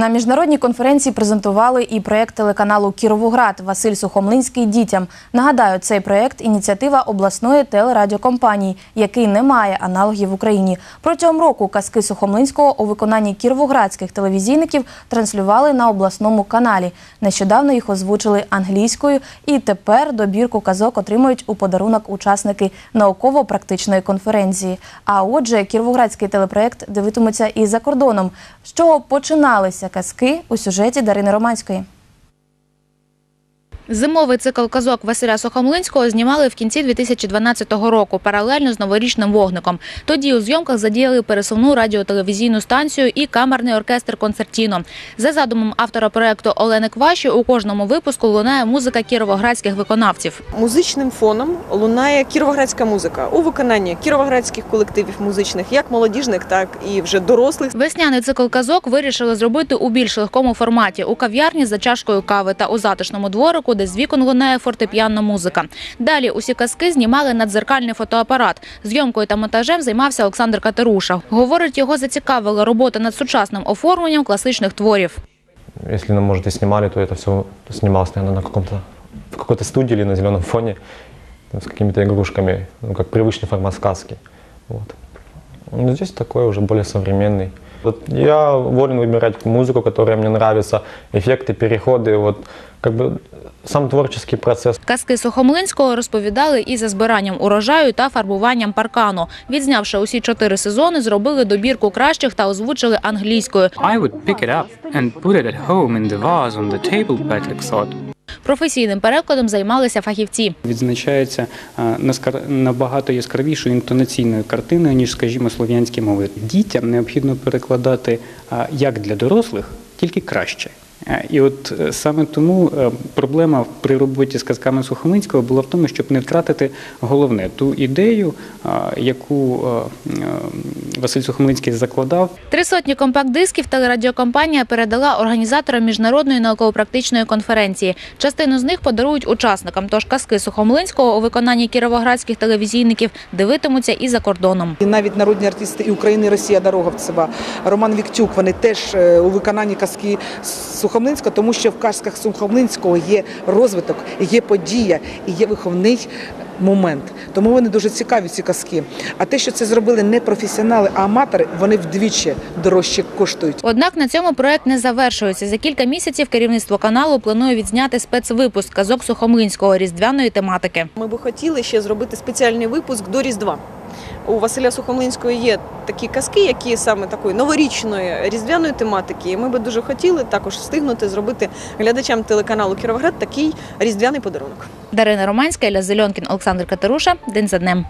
На міжнародній конференції презентували і проєкт телеканалу Кіровоград Василь Сухомлинський дітям. Нагадаю, цей проєкт ініціатива обласної телерадіокомпанії, який не має аналогів в Україні. Протягом року казки Сухомлинського у виконанні кіровоградських телевізійників транслювали на обласному каналі. Нещодавно їх озвучили англійською, і тепер добірку казок отримують у подарунок учасники науково-практичної конференції. А отже, кіровоградський телепроєкт дивитиметься і за кордоном. З чого починалися казки у сюжеті Дарини Романської? Зимовий цикл казок Василя Сухомлинського знімали в кінці 2012 року, паралельно з новорічним вогником. Тоді у зйомках задіяли пересувну радіотелевізійну станцію і камерний оркестр концертіно. За задумом автора проекту Олени Кваші, у кожному випуску лунає музика кіровоградських виконавців. Музичним фоном лунає кіровоградська музика у виконанні кіровоградських колективів музичних, як молодіжних, так і вже дорослих. Весняний цикл казок вирішили зробити у більш легкому форматі у кав'ярні за чашкою кави та у затишному дворику, де з вікон лунає фортепіанна музика. Далі усі казки знімали на дзеркальний фотоапарат. Зйомкою та монтажем займався Олександр Катеруша. Говорить, його зацікавила робота над сучасним оформленням класичних творів. Если, ну, может, и снимали, то это все снималось, наверное, на каком-то в какой-то студии или на зеленом фоне ну, с какими-то игрушками, ну, как привычный формат сказки. Вот. Ну, здесь такой уже более современный. Вот я волен выбирать музыку, которая мне нравится, эффекты, переходы, вот как бы сам творческий процесс. Казки Сухомлинського розповідали і за збиранням урожаю та фарбуванням паркану. Відзнявши усі чотири сезони, зробили добірку кращих та озвучили англійською. I would pick it up and put it at home in the vase on the table, Patrick thought. Професійним перекладом займалися фахівці. Відзначається набагато яскравішою інтонаційною картиною, ніж, скажімо, слов'янські мови. Дітям необхідно перекладати як для дорослих, тільки краще. Е, І от е, саме тому е, проблема при роботі з казками Сухомлинського була в тому, щоб не втратити головне ту ідею, яку Василь Сухомлинський закладав. Три сотні компакт-дисків телерадіокомпанія передала організаторам міжнародної науково-практичної конференції. Частину з них подарують учасникам. Тож казки Сухомлинського у виконанні кіровоградських телевізійників дивитимуться і за кордоном. І навіть народні артисти і України, і Росія Дороговцева, Роман Віктюк, вони теж у виконанні казки Сухомлинського, тому що в казках Сухомлинського є розвиток, є подія і є виховний момент. Тому вони дуже цікаві, ці казки. А те, що це зробили не професіонали, а аматори, вони вдвічі дорожче коштують. Однак на цьому проект не завершується. За кілька місяців керівництво каналу планує відзняти спецвипуск казок Сухомлинського різдвяної тематики. Ми би хотіли ще зробити спеціальний випуск до Різдва. У Василя Сухомлинського є такі казки, які саме такої новорічної різдвяної тематики. І ми би дуже хотіли також встигнути зробити глядачам телеканалу Кіровоград такий різдвяний подарунок. Дарина Романська, Ілля Зельонкін, Олександр Катеруша. День за днем.